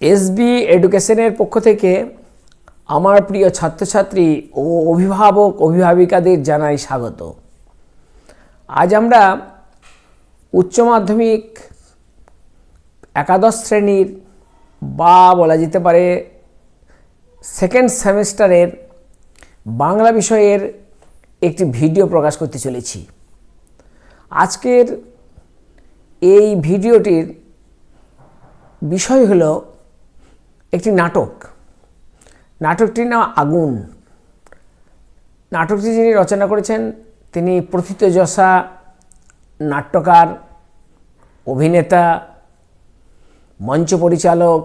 SB এডুকেশনের পক্ষ থেকে আমার প্রিয় ছাত্রছাত্রী ও অভিভাবক, অভিভাবিকাদের জানাই স্বাগত। আজ আমরা উচ্চ মাধ্যমিক, একাদশ শ্রেণির বা বলা যেতে পারে সেকেন্ড সেমিস্টারের বাংলা বিষয়ের একটি ভিডিও প্রকাশ করতে চলেছি। আজকের এই ভিডিওটির বিষয় হলো একটি নাটক। নাটকটির নাম আগুন। নাটকটি যিনি রচনা করেছেন, তিনি প্রথিতযশা নাট্যকার, অভিনেতা, মঞ্চ পরিচালক,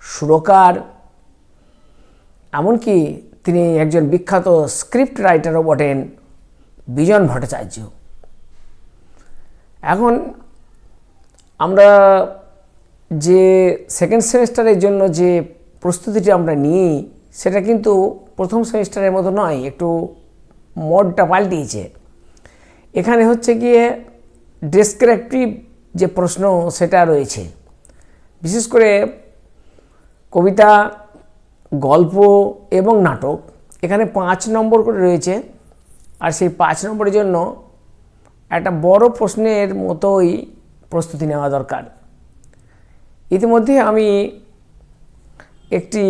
সুরকার, এমনকি তিনি একজন বিখ্যাত স্ক্রিপ্ট রাইটারও বটেন বিজন ভট্টাচার্য। এখন আমরা যে সেকেন্ড সেমিস্টারের জন্য যে প্রস্তুতিটি আমরা নিই, সেটা কিন্তু প্রথম সেমিস্টারের মতো নয়, একটু মডটা পাল্টিয়েছে। এখানে হচ্ছে গিয়ে ডেসক্রিপটিভ যে প্রশ্ন, সেটা রয়েছে। বিশেষ করে কবিতা, গল্প এবং নাটক, এখানে পাঁচ নম্বর করে রয়েছে। আর সেই পাঁচ নম্বরের জন্য একটা বড় প্রশ্নের মতোই প্রস্তুতি নেওয়া দরকার। ইতিমধ্যে আমি একটি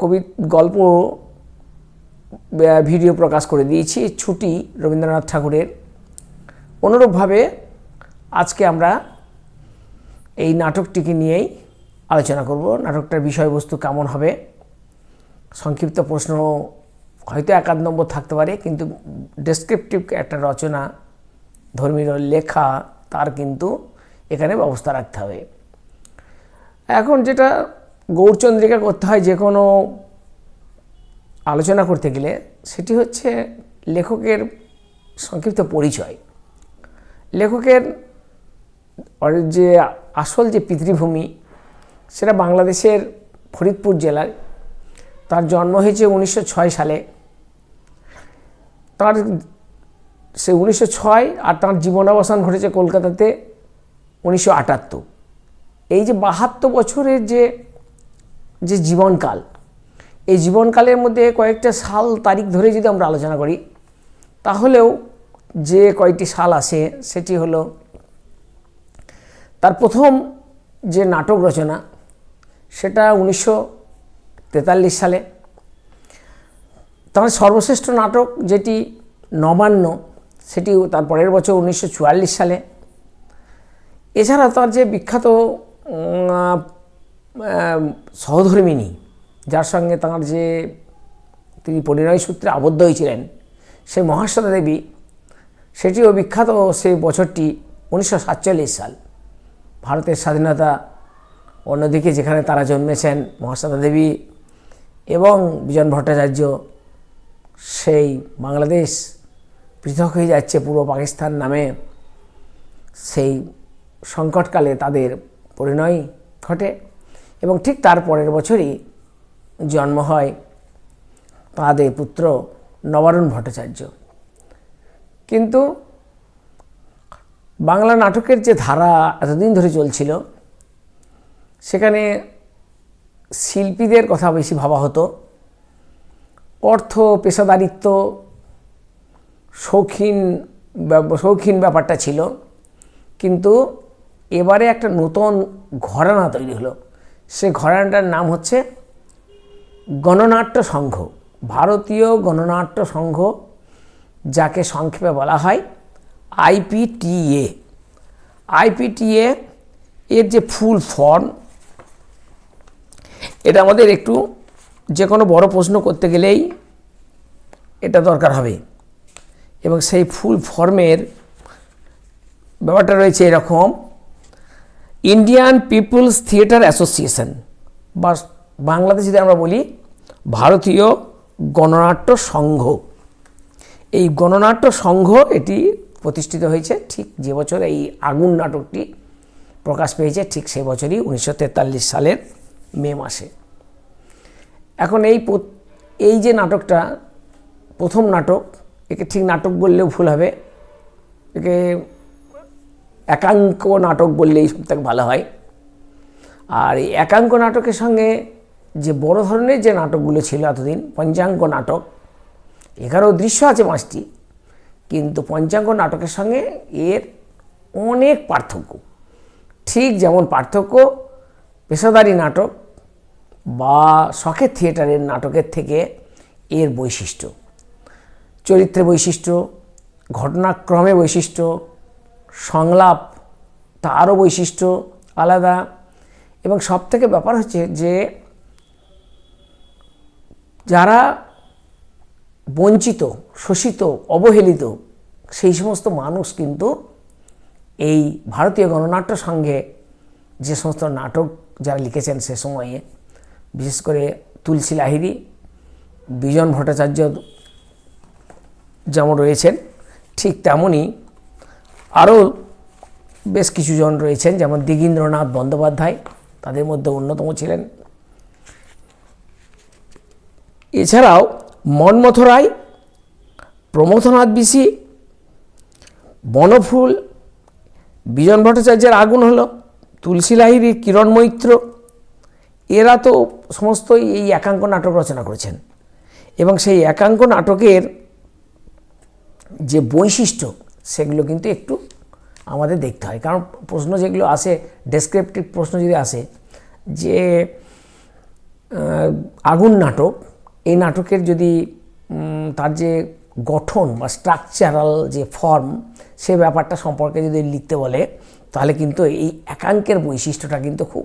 কবি, গল্প ভিডিও প্রকাশ করে দিয়েছি, ছুটি রবীন্দ্রনাথ ঠাকুরের। অনুরূপভাবে আজকে আমরা এই নাটকটিকে নিয়েই আলোচনা করব। নাটকটার বিষয়বস্তু কেমন হবে? সংক্ষিপ্ত প্রশ্ন হয়তো এক আধ নম্বর থাকতে পারে, কিন্তু ডেসক্রিপটিভ একটা রচনা, ধর্মীয় লেখা, তার কিন্তু এখানে ব্যবস্থা রাখতে হবে। এখন যেটা গৌরচন্দ্রিকা করতে হয় যে কোনো আলোচনা করতে গেলে সেটি হচ্ছে লেখকের সংক্ষিপ্ত পরিচয়। লেখকের যে আসল যে পিতৃভূমি সেটা বাংলাদেশের ফরিদপুর জেলার। তার জন্ম হয়েছে উনিশশো ছয় সালে। তার সে উনিশশো ছয় আর তার জীবনাবসান ঘটেছে কলকাতাতে উনিশশো আটাত্তর। এই যে বাহাত্তর বছরের যে যে জীবনকাল, এই জীবনকালের মধ্যে কয়েকটা সাল তারিখ ধরে যদি আমরা আলোচনা করি, তাহলেও যে কয়েকটি সাল আসে, সেটি হলো তার প্রথম যে নাটক রচনা, সেটা উনিশশো তেতাল্লিশ সালে। তার সর্বশ্রেষ্ঠ নাটক যেটি নবান্ন সেটি তার পরের বছর উনিশশো চুয়াল্লিশ সালে। এছাড়া তার যে বিখ্যাত সহধর্মিনী, যার সঙ্গে তাঁর যে তিনি পরিণয় সূত্রে আবদ্ধ হয়েছিলেন, সেই মহাশ্বেতা দেবী, সেটিও বিখ্যাত সেই বছরটি উনিশশো সাতচল্লিশ সাল। ভারতের স্বাধীনতা অন্যদিকে যেখানে তারা জন্মেছেন, মহাশ্বেতা দেবী এবং বিজন ভট্টাচার্য, সেই বাংলাদেশ পৃথক হয়ে যাচ্ছে পূর্ব পাকিস্তান নামে। সেই সংকটকালে তাদের পরিণয় ঘটে এবং ঠিক তার পরের বছরই জন্ম হয় তাদের পুত্র নবারুণ ভট্টাচার্য। কিন্তু বাংলা নাটকের যে ধারা এতদিন ধরে চলছিল, সেখানে শিল্পীদের কথা বেশি ভাবা হতো। অর্থ, পেশাদারিত্ব, শৌখিন শৌখিন ব্যাপারটা ছিল। কিন্তু এবারে একটা নতুন ঘরানা তৈরি হলো। সে ঘরানাটার নাম হচ্ছে গণনাট্য সংঘ, ভারতীয় গণনাট্য সংঘ, যাকে সংক্ষেপে বলা হয় আইপিটিএ আইপিটিএ এর যে ফুল ফর্ম, এটা আমাদের একটু যে কোনো বড় প্রশ্ন করতে গেলেই এটা দরকার হবে। এবং সেই ফুল ফর্মের ব্যাপারটা রয়েছে এরকম ইন্ডিয়ান পিপলস থিয়েটার অ্যাসোসিয়েশন বা বাংলাদেশে যদি আমরা বলি ভারতীয় গণনাট্য সংঘ। এই গণনাট্য সংঘ এটি প্রতিষ্ঠিত হয়েছে ঠিক যে বছর এই আগুন নাটকটি প্রকাশ পেয়েছে ঠিক সেই বছরই উনিশশো তেতাল্লিশ সালের মে মাসে। এখন এই এই যে নাটকটা, প্রথম নাটক, একে ঠিক নাটক বললেও ভুল হবে। একে একাঙ্ক নাটক বললেই সব থেকে ভালো হয়। আর এই একাঙ্ক নাটকের সঙ্গে যে বড় ধরনের যে নাটকগুলো ছিল এতদিন, পঞ্চাঙ্গ নাটক এখানেও দৃশ্য আছে পাঁচটি, কিন্তু পঞ্চাঙ্গ নাটকের সঙ্গে এর অনেক পার্থক্য। ঠিক যেমন পার্থক্য পেশাদারি নাটক বা শখের থিয়েটারের নাটকের থেকে এর বৈশিষ্ট্য। চরিত্রের বৈশিষ্ট্য ঘটনাক্রমে বৈশিষ্ট্য সংলাপ তারও বৈশিষ্ট্য আলাদা। এবং সব থেকে ব্যাপার হচ্ছে যে, যারা বঞ্চিত, শোষিত, অবহেলিত, সেই সমস্ত মানুষ কিন্তু এই ভারতীয় গণনাট্য সঙ্গে যে সমস্ত নাটক যারা লিখেছেন সে সময়ে, বিশেষ করে তুলসী লাহিড়ী, বিজন ভট্টাচার্য যেমন রয়েছেন, ঠিক তেমনই আরও বেশ কিছুজন রয়েছেন, যেমন দিগীন্দ্রনাথ বন্দ্যোপাধ্যায়, তাদের মধ্যে অন্যতম ছিলেন। এছাড়াও মনমথ রায়, প্রমথনাথ বিশি, বনফুল, বিজন ভট্টাচার্যের আগুন হলো তুলসী লাহিড়ী কিরণ মৈত্র, এরা তো সমস্তই এই একাঙ্ক নাটক রচনা করেছেন। এবং সেই একাঙ্ক নাটকের যে বৈশিষ্ট্য, সেগুলো কিন্তু একটু আমাদের দেখতে হয়। কারণ প্রশ্ন যেগুলো আসে ডেসক্রিপটিভ প্রশ্ন যদি আসে, যে আগুন নাটক, এই নাটকের যদি তার যে গঠন বা স্ট্রাকচারাল যে ফর্ম সে ব্যাপারটা সম্পর্কে যদি লিখতে বলে, তাহলে কিন্তু এই একাঙ্কের বৈশিষ্ট্যটা কিন্তু খুব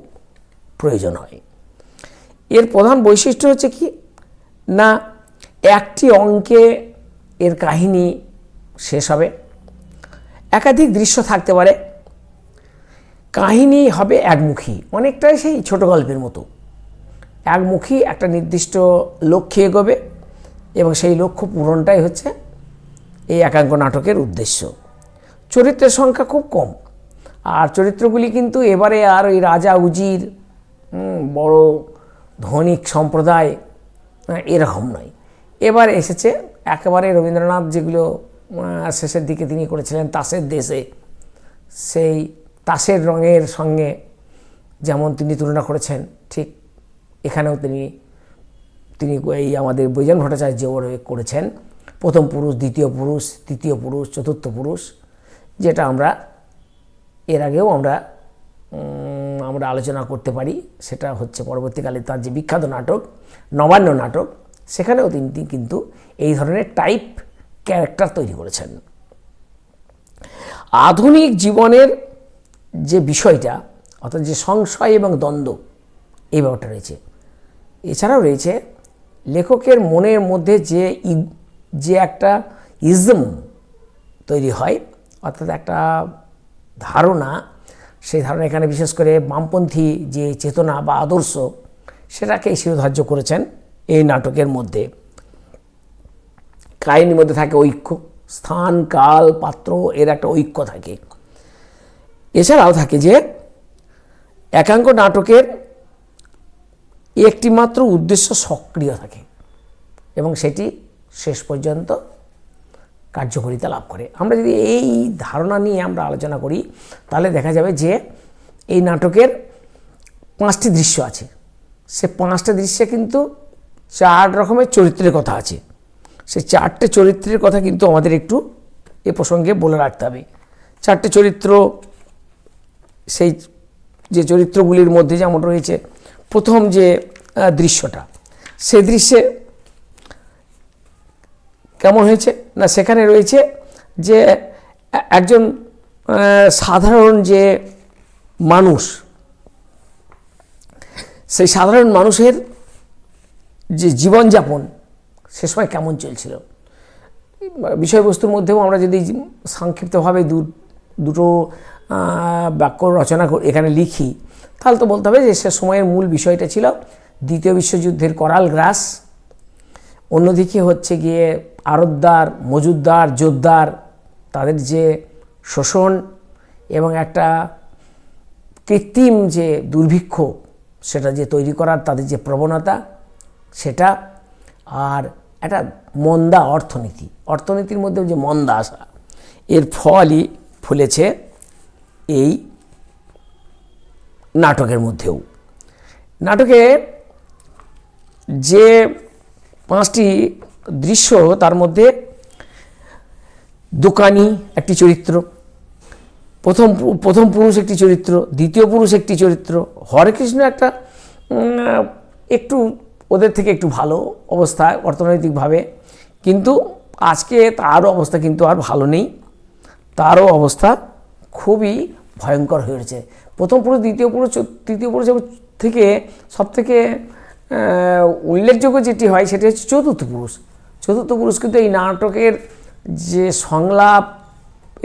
প্রয়োজন হয়। এর প্রধান বৈশিষ্ট্য হচ্ছে কি? না, একটি অঙ্কে এর কাহিনী শেষ হবে। একাধিক দৃশ্য থাকতে পারে। কাহিনী হবে একমুখী, অনেকটাই সেই ছোট গল্পের মতো। একমুখী একটা নির্দিষ্ট লক্ষ্যে এগোবে এবং সেই লক্ষ্য পূরণটাই হচ্ছে এই একাঙ্ক নাটকের উদ্দেশ্য। চরিত্রের সংখ্যা খুব কম, আর চরিত্রগুলি কিন্তু এবারে আর ওই রাজা উজির বড় ধনিক সম্প্রদায়, এরকম নয়। এবার এসেছে একেবারে রবীন্দ্রনাথ যেগুলো শেষের দিকে তিনি করেছিলেন তাসের দেশে। সেই তাসের রঙের সঙ্গে যেমন তিনি তুলনা করেছেন, ঠিক এখানেও তিনি তিনি এই আমাদের বৈজন ভট্টাচার্য করেছেন। প্রথম পুরুষ, দ্বিতীয় পুরুষ, তৃতীয় পুরুষ, চতুর্থ পুরুষ, যেটা আমরা এর আগেও আমরা আমরা আলোচনা করতে পারি। সেটা হচ্ছে পরবর্তীকালে তার যে বিখ্যাত নাটক, নবান্ন নাটক, সেখানেও তিনি কিন্তু এই ধরনের টাইপ ক্যারেক্টার তৈরি করেছেন। আধুনিক জীবনের যে বিষয়টা, অর্থাৎ যে সংশয় এবং দ্বন্দ্ব, এই ব্যাপারটা রয়েছে। এছাড়াও রয়েছে লেখকের মনের মধ্যে যে যে একটা ইজম তৈরি হয়, অর্থাৎ একটা ধারণা, সেই ধারণা এখানে বিশেষ করে বামপন্থী যে চেতনা বা আদর্শ, সেটাকে শিরোধার্য করেছেন এই নাটকের মধ্যে। কাহিনীর মধ্যে থাকে ঐক্য। স্থান, কাল, পাত্র, এর একটা ঐক্য থাকে। এছাড়াও থাকে যে একাঙ্ক নাটকের একটি মাত্র উদ্দেশ্য সক্রিয় থাকে এবং সেটি শেষ পর্যন্ত কার্যকারিতা লাভ করে। আমরা যদি এই ধারণা নিয়ে আমরা আলোচনা করি, তাহলে দেখা যাবে যে, এই নাটকের পাঁচটি দৃশ্য আছে। সে পাঁচটা দৃশ্যে কিন্তু চার রকমের চরিত্রের কথা আছে। সেই চারটে চরিত্রের কথা কিন্তু আমাদের একটু এ প্রসঙ্গে বলে রাখতে হবে। চারটে চরিত্র, সেই যে চরিত্রগুলির মধ্যে যেমন রয়েছে, প্রথম যে দৃশ্যটা, সে দৃশ্যে কেমন হয়েছে? না, সেখানে রয়েছে যে একজন সাধারণ যে মানুষ, সেই সাধারণ মানুষের যে জীবনযাপন সে সময় কেমন চলছিল? বিষয়বস্তুর মধ্যেও আমরা যদি সংক্ষিপ্তভাবে দু, দুটো বাক্য রচনা এখানে লিখি, তাহলে তো বলতে হবে যে সে সময়ের মূল বিষয়টা ছিল দ্বিতীয় বিশ্বযুদ্ধের করাল গ্রাস, অন্যদিকে হচ্ছে গিয়ে আড়তদার মজুদদার, জোরদার, তাদের যে শোষণ এবং একটা কৃত্রিম যে দুর্ভিক্ষ, সেটা যে তৈরি করার তাদের যে প্রবণতা, সেটা, আর একটা মন্দা অর্থনীতি। অর্থনীতির মধ্যে যে মন্দা আসা, এর ফলই ফুলেছে এই নাটকের মধ্যেও। নাটকে যে পাঁচটি দৃশ্য, তার মধ্যে দোকানি একটি চরিত্র, প্রথম প্রথম পুরুষ একটি চরিত্র, দ্বিতীয় পুরুষ একটি চরিত্র হরে কৃষ্ণ একটা একটু ওদের থেকে একটু ভালো অবস্থায় অর্থনৈতিকভাবে। কিন্তু আজকে তারও অবস্থা কিন্তু আর ভালো নেই। তারও অবস্থা খুবই ভয়ঙ্কর হয়ে উঠেছে প্রথম পুরুষ, দ্বিতীয় পুরুষ, তৃতীয় পুরুষ থেকে সব থেকে উল্লেখযোগ্য যেটি হয় সেটি হচ্ছে চতুর্থ পুরুষ। চতুর্থ পুরুষ কিন্তু এই নাটকের যে সংলাপ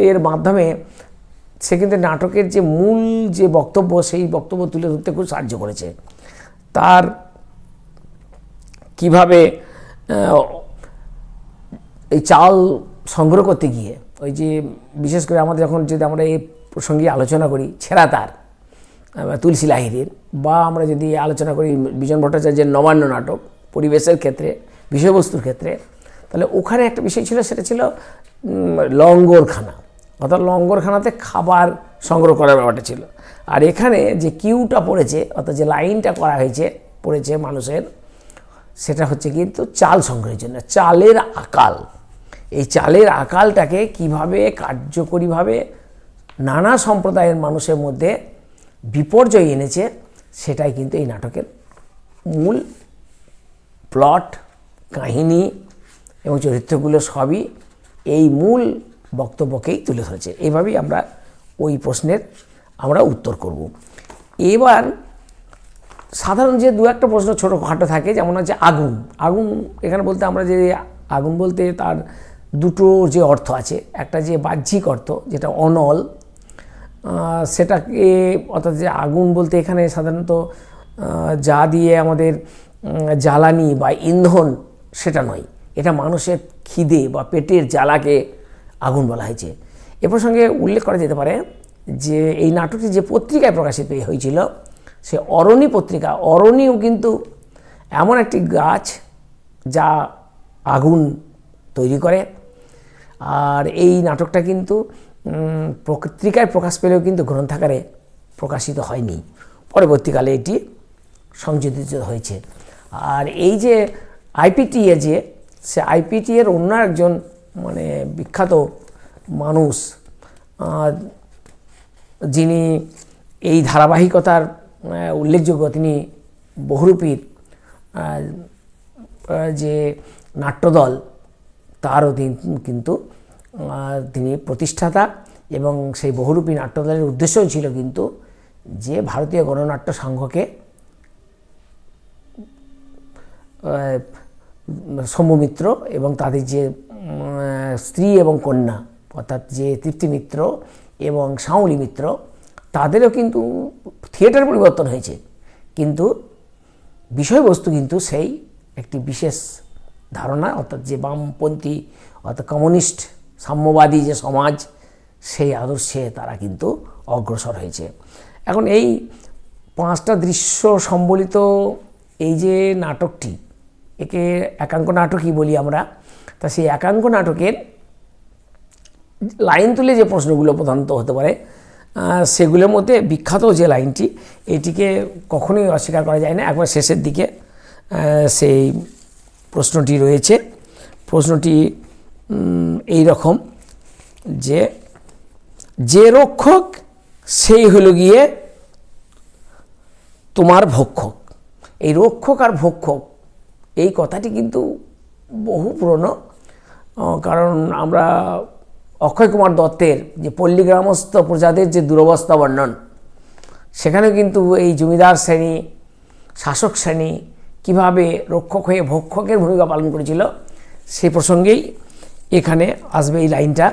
এর মাধ্যমে সে কিন্তু নাটকের যে মূল যে বক্তব্য, সেই বক্তব্য তুলে ধরতে খুব সাহায্য করেছে। তার কীভাবে এই চাল সংগ্রহ করতে গিয়ে, ওই যে বিশেষ করে আমাদের যখন যদি আমরা এই প্রসঙ্গে আলোচনা করি, ছেঁড়া তার তুলসী লাহিড়ির, বা আমরা যদি আলোচনা করি বিজন ভট্টাচার্যের নবান্ন নাটক, পরিবেশের ক্ষেত্রে, বিষয়বস্তুর ক্ষেত্রে, তাহলে ওখানে একটা বিষয় ছিল, সেটা ছিল লঙ্গরখানা। অর্থাৎ লঙ্গরখানাতে খাবার সংগ্রহ করার ব্যাপারটা ছিল। আর এখানে যে কিউটা পড়েছে, অর্থাৎ যে লাইনটা করা হয়েছে, পড়েছে মানুষের সেটা হচ্ছে কিন্তু চাল সংগ্রহের জন্য, চালের আকাল। এই চালের আকালটাকে কীভাবে কার্যকরীভাবে নানা সম্প্রদায়ের মানুষের মধ্যে বিপর্যয় এনেছে, সেটাই কিন্তু এই নাটকের মূল প্লট, কাহিনী এবং চরিত্রগুলো সবই এই মূল বক্তব্যকেই তুলে ধরেছে। এইভাবেই আমরা ওই প্রশ্নের আমরা উত্তর করব। এবার সাধারণ যে দু একটা প্রশ্ন ছোটোখাটো থাকে, যেমন হচ্ছে আগুন। আগুন এখানে বলতে আমরা যে আগুন বলতে তার দুটো যে অর্থ আছে, একটা যে বাহ্যিক অর্থ যেটা অনল সেটাকে অর্থাৎ যে আগুন বলতে এখানে সাধারণত যা দিয়ে আমাদের জ্বালানি বা ইন্ধন সেটা নয়, এটা মানুষের খিদে বা পেটের জ্বালাকে আগুন বলা হয়েছে। এ প্রসঙ্গে উল্লেখ করা যেতে পারে যে এই নাটকটি যে পত্রিকায় প্রকাশিত হয়েছিল সে অরণি পত্রিকা, অরণিও কিন্তু এমন একটি গাছ যা আগুন তৈরি করে। আর এই নাটকটা কিন্তু পত্রিকায় প্রকাশ পেলেও কিন্তু গ্রন্থাকারে প্রকাশিত হয়নি। পরবর্তীকালে এটি সংযোজিত হয়েছে। আর এই যে আইপিটি এ যে, সে আইপিটি এর অন্য একজন মানে বিখ্যাত মানুষ যিনি এই ধারাবাহিকতার উল্লেখযোগ্য তিনি বহুরূপীর যে নাট্যদল, তারও কিন্তু তিনি প্রতিষ্ঠাতা এবং সেই বহুরূপী নাট্যদলের উদ্দেশ্যই ছিল কিন্তু যে ভারতীয় গণনাট্য সংঘকে সৌম্যমিত্র এবং তাদের যে স্ত্রী এবং কন্যা, অর্থাৎ যে তৃপ্তি মিত্র এবং শাওলি মিত্র তাদেরও কিন্তু থিয়েটার পরিবর্তন হয়েছে। কিন্তু বিষয়বস্তু কিন্তু সেই একটি বিশেষ ধারণা, অর্থাৎ যে বামপন্থী, অর্থাৎ কমিউনিস্ট সাম্যবাদী যে সমাজ, সেই আদর্শে তারা কিন্তু অগ্রসর হয়েছে। এখন এই পাঁচটা দৃশ্য সম্বলিত এই যে নাটকটি, একে একাঙ্ক নাটকই বলি আমরা, তা সেই একাঙ্ক নাটকের লাইন তুলে যে প্রশ্নগুলো প্রধানত হতে পারে সেগুলোর মধ্যে বিখ্যাত যে লাইনটি, এটিকে কখনোই অস্বীকার করা যায় না। একবার শেষের দিকে সেই প্রশ্নটি রয়েছে। প্রশ্নটি এই রকম যে যে রক্ষক, সেই হলো গিয়ে তোমার ভক্ষক। এই রক্ষক আর ভক্ষক, এই কথাটি কিন্তু বহু পুরনো কারণ আমরা অক্ষয় কুমার দত্তের যে পল্লীগ্রামস্থ প্রজাদের যে দুরবস্থা বর্ণন সেখানে কিন্তু এই জমিদার শ্রেণি, শাসক শ্রেণি কীভাবে রক্ষক হয়ে ভক্ষকের ভূমিকা পালন করেছিল সেই প্রসঙ্গেই এখানে আসবে এই লাইনটা।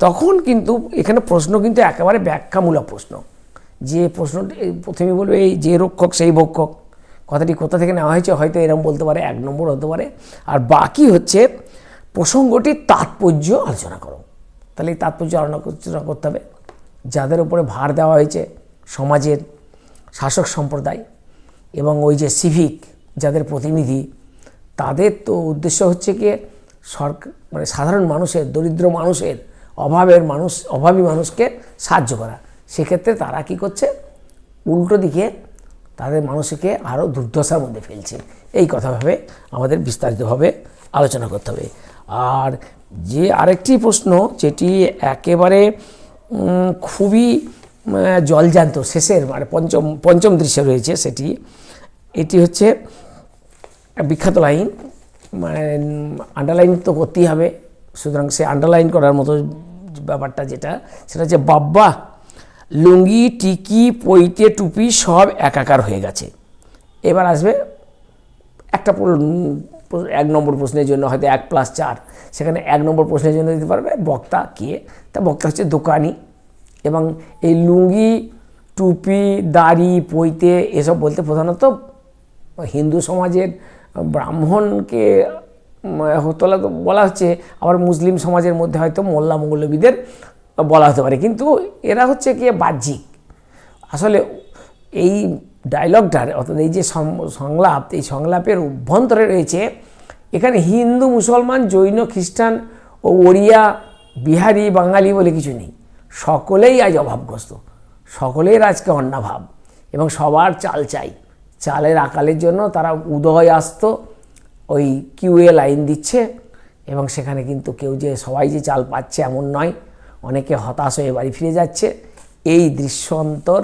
তখন কিন্তু এখানে প্রশ্ন কিন্তু একেবারে ব্যাখ্যামূলক প্রশ্ন। যে প্রশ্নটি প্রথমে বলবে এই যে রক্ষক, সেই ভক্ষক। কথাটি কোথা থেকে নেওয়া হয়েছে হয়তো এরকম বলতে পারে, এক নম্বর হতে পারে। আর বাকি হচ্ছে প্রসঙ্গটির তাৎপর্য আলোচনা করো। তাহলে তাৎপর্য আলোচনা করতে হবে। যাদের উপরে ভার দেওয়া হয়েছে সমাজের শাসক সম্প্রদায় এবং ওই যে সিভিক যাদের প্রতিনিধি, তাদের তো উদ্দেশ্য হচ্ছে কি সরকার মানে সাধারণ মানুষের, দরিদ্র মানুষের, অভাবের মানুষ, অভাবী মানুষকে সাহায্য করা। সেক্ষেত্রে তারা কি করছে? উল্টো দিকে তাদের মানুষকে আরও দুর্দশার মধ্যে ফেলছে। এই কথা ভেবে আমাদের বিস্তারিতভাবে আলোচনা করতে হবে। আর যে আরেকটি প্রশ্ন যেটি একেবারে খুবই জলজান্ত, শেষের মানে পঞ্চম পঞ্চম দৃশ্যে রয়েছে সেটি। এটি হচ্ছে বিখ্যাত লাইন মানে আন্ডারলাইন তো করতেই হবে, সুতরাং সে আন্ডারলাইন করার মতো ব্যাপারটা যেটা, সেটা হচ্ছে, বাব্বা, লুঙ্গি, টিকি, পৈতে, টুপি সব একাকার হয়ে গেছে। এবার আসবে একটা এক নম্বর প্রশ্নের জন্য হয়তো এক প্লাস চার। সেখানে এক নম্বর প্রশ্নের জন্য দিতে পারবে বক্তা কে? তা বক্তা হচ্ছে দোকানি। এবং এই লুঙ্গি, টুপি, দাড়ি, পৈতে এসব বলতে প্রধানত হিন্দু সমাজের ব্রাহ্মণকে তোলা, বলা হচ্ছে, আবার মুসলিম সমাজের মধ্যে হয়তো মোল্লা মৌলবীদের বলা হতে পারে। কিন্তু এরা হচ্ছে কি বাহ্যিক। আসলে এই ডায়লগটার, অর্থাৎ এই যে সংলাপ, এই সংলাপের অভ্যন্তরে রয়েছে, এখানে হিন্দু, মুসলমান, জৈন, খ্রিস্টান ও ওড়িয়া, বিহারি, বাঙালি বলে কিছু নেই। সকলেই আজ অভাবগ্রস্ত। সকলের আজকে অন্নাভাব এবং সবার চাল চাই। চালের আকালের জন্য তারা উদয় আসত ওই কিউএ লাইন দিচ্ছে এবং সেখানে কিন্তু কেউ যে সবাই যে চাল পাচ্ছে এমন নয়। অনেকে হতাশ হয়ে বাড়ি ফিরে যাচ্ছে। এই দৃশ্যন্তর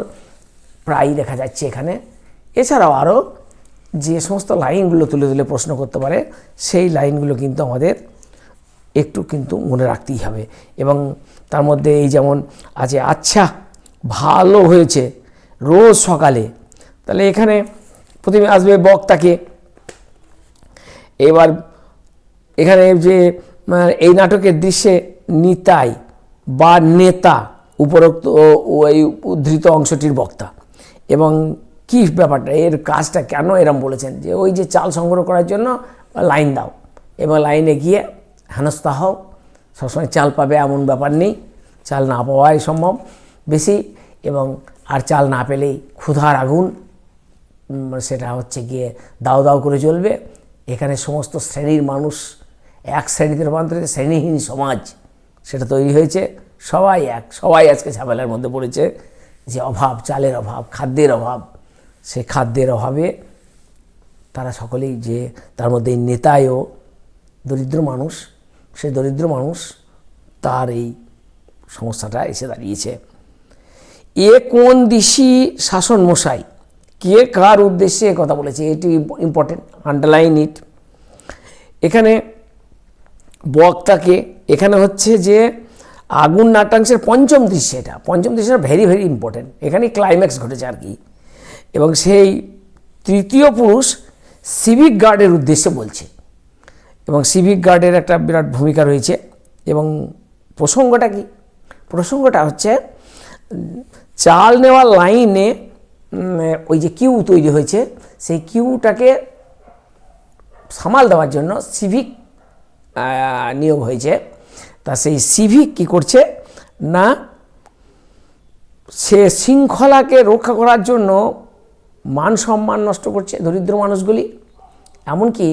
প্রায়ই দেখা যাচ্ছে এখানে। এছাড়াও আরও যে সমস্ত লাইনগুলো তুলে তুলে প্রশ্ন করতে পারে, সেই লাইনগুলো কিন্তু আমাদের একটু কিন্তু মনে রাখতেই হবে। এবং তার মধ্যে এই যেমন আছে আচ্ছা ভালো হয়েছে রোজ সকালে। তাহলে এখানে প্রথমে আসবে বক্তাকে। এবার এখানে যে এই নাটকের দৃশ্যে নিতাই বা নেতা উপরোক্ত ও- ও উদ্ধৃত অংশটির বক্তা। এবং কী ব্যাপারটা, এর কাজটা কেন এরম বলেছেন? যে ওই যে চাল সংগ্রহ করার জন্য লাইন দাও। এবং লাইনে গিয়ে হেনস্থা হও। সবসময় চাল পাবে এমন ব্যাপার নেই। চাল না পাওয়াই সম্ভব বেশি এবং আর চাল না পেলেই ক্ষুধার আগুন সেটা হচ্ছে গিয়ে দাও দাও করে চলবে এখানে সমস্ত শ্রেণির মানুষ, এক শ্রেণীতে রূপান্তরিত, শ্রেণীহীন সমাজ, সেটা তৈরি হয়েছে। সবাই এক, সবাই আজকে ঝামেলার মধ্যে পড়েছে। যে অভাব, চালের অভাব, খাদ্যের অভাব, সে খাদ্যের অভাবে তারা সকলেই যে তার মধ্যে নেতায়ও দরিদ্র মানুষ, সে দরিদ্র মানুষ তার এই সমস্যাটা এসে দাঁড়িয়েছে। এ কোন দিশি শাসন মশাই? কে কার উদ্দেশ্যে কথা বলেছে? এটি ইম্পর্টেন্ট আন্ডারলাইন ইট এখানে বক্তাকে, এখানে হচ্ছে যে আগুন নাট্যাংশের পঞ্চম দৃশ্য এটা। পঞ্চম দৃশ্যটা ভেরি ভেরি ইম্পর্টেন্ট এখানে ক্লাইম্যাক্স ঘটেছে আর কি। এবং সেই তৃতীয় পুরুষ সিভিক গার্ডের উদ্দেশ্যে বলছে। এবং সিভিক গার্ডের একটা বিরাট ভূমিকা রয়েছে। এবং প্রসঙ্গটা কি? প্রসঙ্গটা হচ্ছে, চাল নেওয়ার লাইনে ওই যে কিউ তৈরি হয়েছে, সেই কিউটাকে সামাল দেওয়ার জন্য সিভিক নিয়োগ হয়েছে। তা সেই সিভিক কি করছে? না, সে শৃঙ্খলাকে রক্ষা করার জন্য মান সম্মান নষ্ট করছে দরিদ্র মানুষগুলি। এমনকি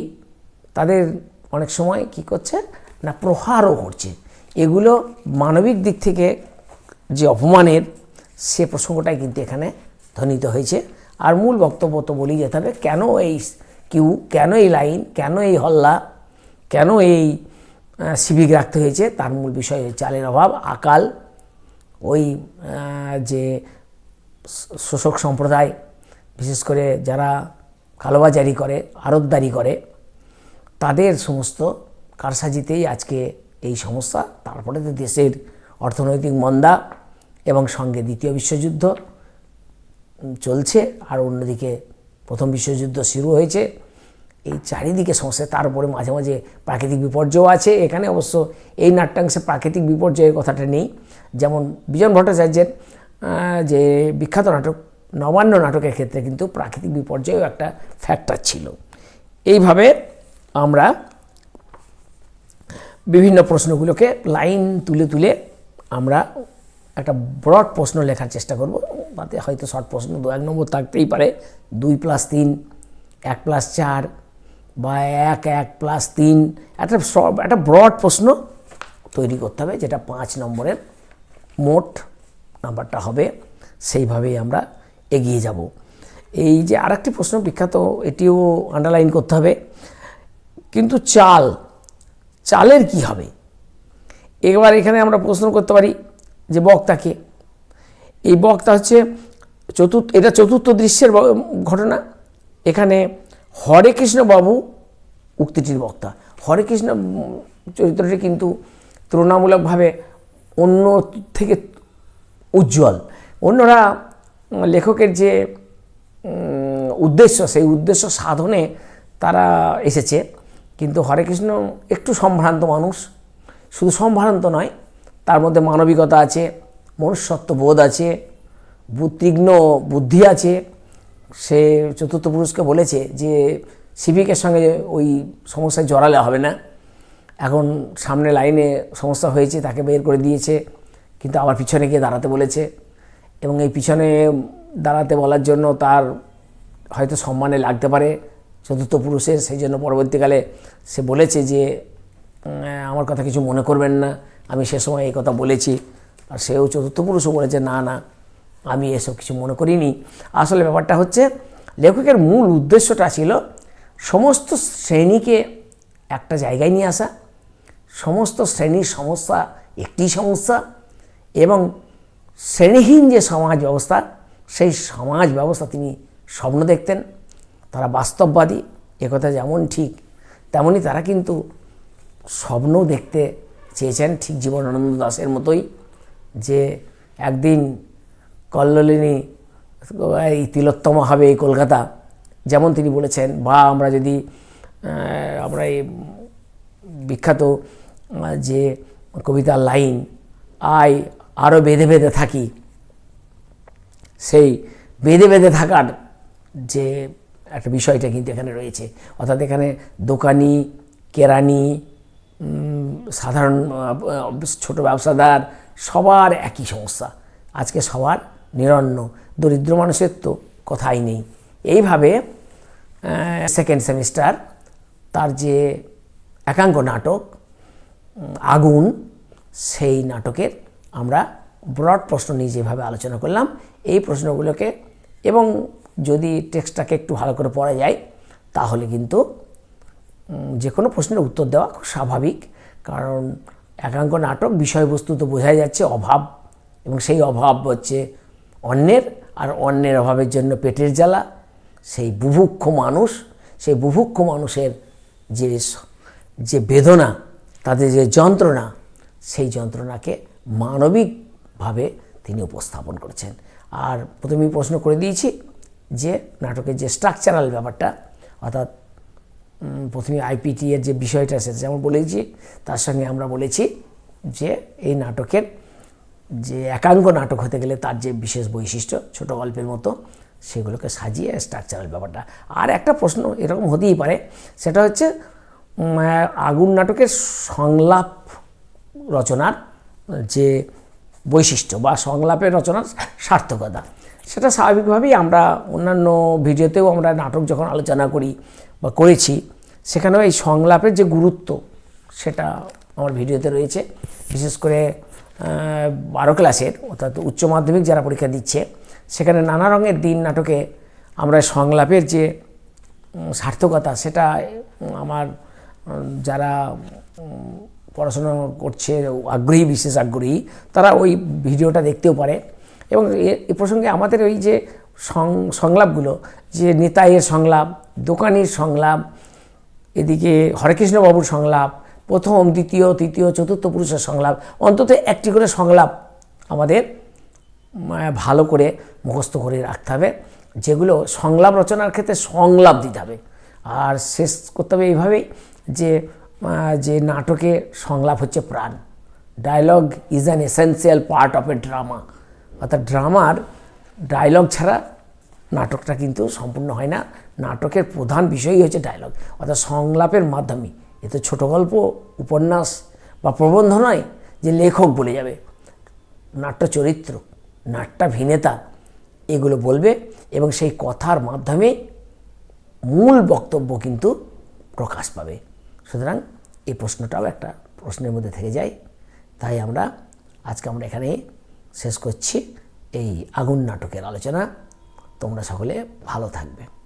তাদের অনেক সময় কি করছে? না, প্রহারও করছে। এগুলো মানবিক দিক থেকে যে অপমানের, সে প্রসঙ্গটাই কিন্তু এখানে ধ্বনিত হয়েছে। আর মূল বক্তব্য তো বলেই যেতে হবে, কেন এই কিউ, কেন এই লাইন, কেন এই হল্লা, কেন এই সিভিক রাখতে হয়েছে। তার মূল বিষয় চালের অভাব, আকাল, ওই যে শোষক সম্প্রদায়, বিশেষ করে যারা কালোবাজারি করে, আড়তদারি করে, তাদের সমস্ত কারসাজিতেই আজকে এই সমস্যা। তারপরে তো দেশের অর্থনৈতিক মন্দা এবং সঙ্গে দ্বিতীয় বিশ্বযুদ্ধ চলছে। আর অন্যদিকে প্রথম বিশ্বযুদ্ধ শুরু হয়েছে। এই চারিদিকে সমস্যা, তার উপরে মাঝে মাঝে প্রাকৃতিক বিপর্যয় আছে। এখানে অবশ্য এই নাট্যাংশে প্রাকৃতিক বিপর্যয়ের কথাটা নেই। যেমন বিজন ভট্টাচার্যের যে বিখ্যাত নাটক, নবান্ন নাটকের ক্ষেত্রে কিন্তু প্রাকৃতিক বিপর্যয়ও একটা ফ্যাক্টর ছিল। এইভাবে আমরা বিভিন্ন প্রশ্নগুলোকে লাইন তুলে তুলে আমরা একটা ব্রড প্রশ্ন লেখার চেষ্টা করব। তাতে হয়তো শর্ট প্রশ্ন দু এক নম্বর থাকতেই পারে। দুই প্লাস তিন, এক প্লাস চার বা এক এক প্লাস তিন, একটা সব একটা ব্রড প্রশ্ন তৈরি করতে হবে, যেটা পাঁচ নম্বরের মোট নাম্বারটা হবে। সেইভাবেই আমরা এগিয়ে যাব। এই যে আরেকটি প্রশ্ন, বিখ্যাত, এটিও আন্ডারলাইন করতে হবে। কিন্তু চাল, চালের কি হবে? এবার এখানে আমরা প্রশ্ন করতে পারি যে বক্তাকে। এই বক্তা হচ্ছে চতুর্থ এটা চতুর্থ দৃশ্যের ঘটনা। এখানে হরে কৃষ্ণ বাবু উক্তিটির বক্তা। হরে কৃষ্ণ চরিত্রটি কিন্তু তুলনামূলকভাবে অন্য থেকে উজ্জ্বল। অন্যরা লেখকের যে উদ্দেশ্য, সেই উদ্দেশ্য সাধনে তারা এসেছে। কিন্তু হরে কৃষ্ণ একটু সম্ভ্রান্ত মানুষ। শুধু সম্ভ্রান্ত নয়, তার মধ্যে মানবিকতা আছে মনুষ্যত্ব বোধ আছে তীক্ষ্ণ বুদ্ধি আছে সে চতুর্থ পুরুষকে বলেছে যে, সিভিকের সঙ্গে ওই সমস্যায় জড়ালে হবে না। এখন সামনে লাইনে সমস্যা হয়েছে, তাকে বের করে দিয়েছে, কিন্তু আবার পিছনে গিয়ে দাঁড়াতে বলেছে। এবং এই পিছনে দাঁড়াতে বলার জন্য তার হয়তো সম্মানে লাগতে পারে চতুর্থ পুরুষের। সেই জন্য পরবর্তীকালে সে বলেছে যে আমার কথা কিছু মনে করবেন না। আমি সে সময় এই কথা বলেছি। আর সেও চতুর্থ পুরুষও বলেছে, না না আমি এসব কিছু মনে করিনি। আসলে ব্যাপারটা হচ্ছে, লেখকের মূল উদ্দেশ্যটা ছিল সমস্ত শ্রেণীকে একটা জায়গায় নিয়ে আসা, সমস্ত শ্রেণির সমস্যা একটি সমস্যা এবং শ্রেণীহীন যে সমাজ ব্যবস্থা, সেই সমাজ ব্যবস্থা তিনি স্বপ্ন দেখতেন। তারা বাস্তববাদী একথা যেমন ঠিক তেমনি তারা কিন্তু স্বপ্ন দেখতে চেয়েছেন ঠিক জীবনানন্দ দাসের মতোই যে একদিন কল্লোলিনী এই তিলোত্তম হবে এই কলকাতা। যেমন তিনি বলেছেন, বা আমরা যদি আমরা এই বিখ্যাত যে কবিতার লাইন আয় আরও বেঁধে বেঁধে থাকি, সেই বেঁধে বেঁধে থাকার যে একটা বিষয়টা কিন্তু এখানে রয়েছে। অর্থাৎ এখানে দোকানি, কেরানি সাধারণ ছোট ব্যবসাদার, সবার একই সমস্যা। আজকে সবার নিরন্ন, দরিদ্র মানুষের তো কথাই নেই। এইভাবে সেকেন্ড সেমিস্টার তার যে একাঙ্ক নাটক আগুন, সেই নাটকের আমরা ব্রড প্রশ্ন নিয়ে যেভাবে আলোচনা করলাম, এই প্রশ্নগুলোকে এবং যদি টেক্সটটাকে একটু ভালো করে পড়া যায়, তাহলে কিন্তু যে কোনো প্রশ্নের উত্তর দেওয়া খুব স্বাভাবিক। কারণ একাঙ্ক নাটক বিষয়বস্তু তো বোঝাই যাচ্ছে, অভাব এবং সেই অভাব হচ্ছে অন্যের আর অন্যের অভাবের জন্য পেটের জ্বালা, সেই বুভুক্ষ মানুষ, সেই বুভুক্ষ মানুষের যে যে বেদনা, তাদের যে যন্ত্রণা, সেই যন্ত্রণাকে মানবিকভাবে তিনি উপস্থাপন করেছেন। আর প্রথমেই প্রশ্ন করে দিয়েছি যে নাটকের যে স্ট্রাকচারাল ব্যাপারটা, অর্থাৎ প্রথমে আইপিটি এর যে বিষয়টা সেটা যেমন বলেছি, তার সঙ্গে আমরা বলেছি যে এই নাটকের যে একাঙ্গ নাটক হতে গেলে তার যে বিশেষ বৈশিষ্ট্য, ছোট গল্পের মতো, সেগুলোকে সাজিয়ে স্ট্রাকচারাল ব্যাপারটা। আর একটা প্রশ্ন এরকম হতেই পারে, সেটা হচ্ছে আগুন নাটকের সংলাপ রচনার যে বৈশিষ্ট্য বা সংলাপের রচনার সার্থকতা, সেটা স্বাভাবিকভাবেই আমরা অন্যান্য ভিডিওতেও আমরা নাটক যখন আলোচনা করি বা করেছি, সেখানেও এই সংলাপের যে গুরুত্ব, সেটা আমার ভিডিওতে রয়েছে। বিশেষ করে বারো ক্লাসের, অর্থাৎ উচ্চ মাধ্যমিক যারা পরীক্ষা দিচ্ছে, সেখানে নানা রঙের দিন নাটকে আমরা সংলাপের যে সার্থকতা, সেটা আমার যারা পড়াশোনা করছে, আগ্রহী, বিশেষ আগ্রহী, তারা ওই ভিডিওটা দেখতেও পারে। এবং এ- প্রসঙ্গে আমাদের ওই যে সংলাপগুলো, যে নেতাইয়ের সংলাপ, দোকানির সংলাপ, এদিকে হরেকৃষ্ণবাবুর সংলাপ প্রথম, দ্বিতীয়, তৃতীয়, চতুর্থ পুরুষের সংলাপ। অন্তত একটি করে সংলাপ আমাদের ভালো করে মুখস্থ করে রাখতে হবে, যেগুলো সংলাপ রচনার ক্ষেত্রে সংলাপ দিতে হবে। আর শেষ করতে হবে এইভাবেই যে যে নাটকে সংলাপ হচ্ছে প্রাণ। Dialogue is an essential part of a drama অর্থাৎ ড্রামার ডায়লগ ছাড়া নাটকটা কিন্তু সম্পূর্ণ হয় না। নাটকের প্রধান বিষয়ই হচ্ছে ডায়লগ। অর্থাৎ সংলাপের মাধ্যমে এ তো ছোটো গল্প, উপন্যাস বা প্রবন্ধ নয় যে লেখক বলে যাবে। নাট্য চরিত্র নাট্যাভিনেতা এগুলো বলবে এবং সেই কথার মাধ্যমে মূল বক্তব্য কিন্তু প্রকাশ পাবে। সুতরাং এই প্রশ্নটাও একটা প্রশ্নের মধ্যে থেকে যায়। তাই আমরা আজকে আমরা এখানে শেষ করছি। এই আগুন নাটকের আলোচনা। তোমরা সকলে ভালো থাকবে।